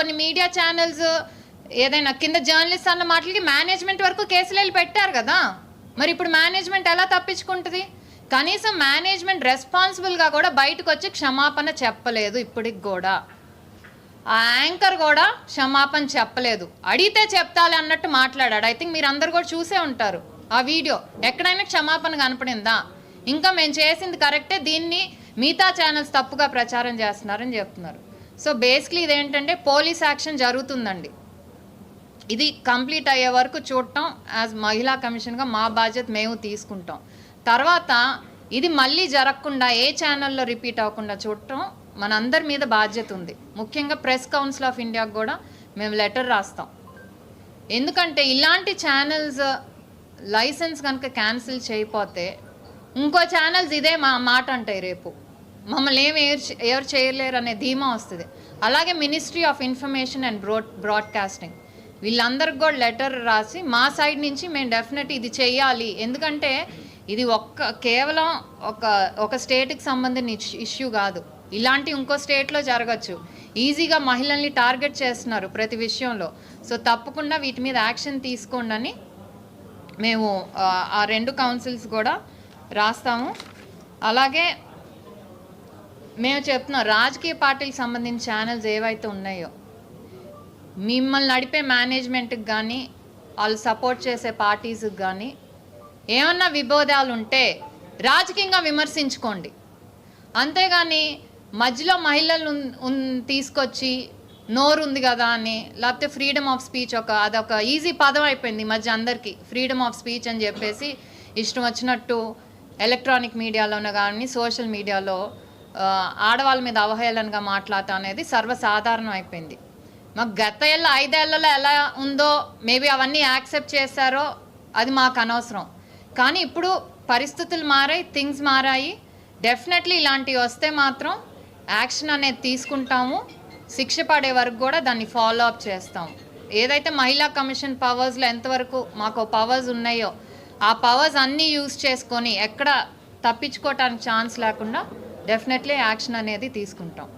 కొన్ని media channels ఏదైనా కింద జర్నలిస్ట్ అన్న మాటలకి మేనేజ్మెంట్ వరకు కేసులు వెళ్ళి పెట్టారు కదా. మరి ఇప్పుడు మేనేజ్మెంట్ ఎలా తప్పించుకుంటుంది? కనీసం మేనేజ్మెంట్ రెస్పాన్సిబుల్గా కూడా బయటకు వచ్చి క్షమాపణ చెప్పలేదు ఇప్పటికి కూడా. ఆ యాంకర్ కూడా క్షమాపణ చెప్పలేదు. అడిగితే చెప్తాలి అన్నట్టు మాట్లాడాడు. ఐ థింక్ మీరు అందరు కూడా చూసే ఉంటారు ఆ వీడియో ఎక్కడైనా క్షమాపణ కనపడిందా? ఇంకా మేము చేసింది కరెక్టే దీన్ని మిగతా ఛానల్స్ తప్పుగా ప్రచారం చేస్తున్నారని చెప్తున్నారు. సో బేసిక్లీ ఇదేంటంటే పోలీస్ యాక్షన్ జరుగుతుందండి. ఇది కంప్లీట్ అయ్యే వరకు చూడటం యాజ్ మహిళా కమిషన్గా మా బాధ్యత మేము తీసుకుంటాం. తర్వాత ఇది మళ్ళీ జరగకుండా ఏ ఛానల్లో రిపీట్ అవ్వకుండా చూడటం మనందరి మీద బాధ్యత ఉంది. ముఖ్యంగా ప్రెస్ కౌన్సిల్ ఆఫ్ ఇండియాకి కూడా మేము లెటర్ రాస్తాం. ఎందుకంటే ఇలాంటి ఛానల్స్ లైసెన్స్ కనుక క్యాన్సిల్ చేయకపోతే ఇంకో ఛానల్స్ ఇదే మా మాట అంటాయి రేపు. మమ్మల్ని ఏం ఎవరు చేయలేరు అనే ధీమా వస్తుంది. అలాగే ministry of information and bro broadcasting వీళ్ళందరికి కూడా లెటర్ రాసి మా సైడ్ నుంచి మేము డెఫినెట్ ఇది చేయాలి. ఎందుకంటే ఇది ఒక్క కేవలం ఒక ఒక స్టేట్కి సంబంధించిన ఇష్యూ కాదు. ఇలాంటి ఇంకో స్టేట్లో జరగచ్చు. ఈజీగా మహిళల్ని టార్గెట్ చేస్తున్నారు ప్రతి విషయంలో. సో తప్పకుండా వీటి మీద యాక్షన్ తీసుకోండి అని మేము ఆ రెండు కౌన్సిల్స్ కూడా రాస్తాము. అలాగే మేము చెప్తున్నాం రాజకీయ పార్టీలకు సంబంధించిన ఛానల్స్ ఏవైతే ఉన్నాయో మిమ్మల్ని నడిపే మేనేజ్మెంట్కి కానీ వాళ్ళు సపోర్ట్ చేసే పార్టీస్కి కానీ ఏమన్నా విభేదాలు ఉంటే రాజకీయంగా విమర్శించుకోండి. అంతేగాని మధ్యలో మహిళలు తీసుకొచ్చి నోరు ఉంది కదా అని లేకపోతే ఫ్రీడమ్ ఆఫ్ స్పీచ్ ఒక అదొక ఈజీ పదం అయిపోయింది మధ్య అందరికీ. ఫ్రీడమ్ ఆఫ్ స్పీచ్ అని చెప్పేసి ఇష్టం వచ్చినట్టు ఎలక్ట్రానిక్ మీడియాలోనే కానీ సోషల్ మీడియాలో ఆడవాళ్ళ మీద అవహేళనగా మాట్లాడటం అనేది సర్వసాధారణం అయిపోయింది. మాకు గత ఏళ్ళ ఐదేళ్ళలో ఎలా ఉందో మేబీ అవన్నీ యాక్సెప్ట్ చేశారో అది మాకు అనవసరం. కానీ ఇప్పుడు పరిస్థితులు మారాయి థింగ్స్ మారాయి. డెఫినెట్లీ ఇలాంటివి వస్తే మాత్రం యాక్షన్ అనేది తీసుకుంటాము. శిక్ష పడే వరకు కూడా దాన్ని ఫాలో అప్ చేస్తాం. ఏదైతే మహిళా కమిషన్ పవర్స్లో ఎంతవరకు మాకు పవర్స్ ఉన్నాయో ఆ పవర్స్ అన్నీ యూజ్ చేసుకొని ఎక్కడ తప్పించుకోవటానికి ఛాన్స్ లేకుండా డెఫినెట్లీ యాక్షన్ అనేది తీసుకుంటాం.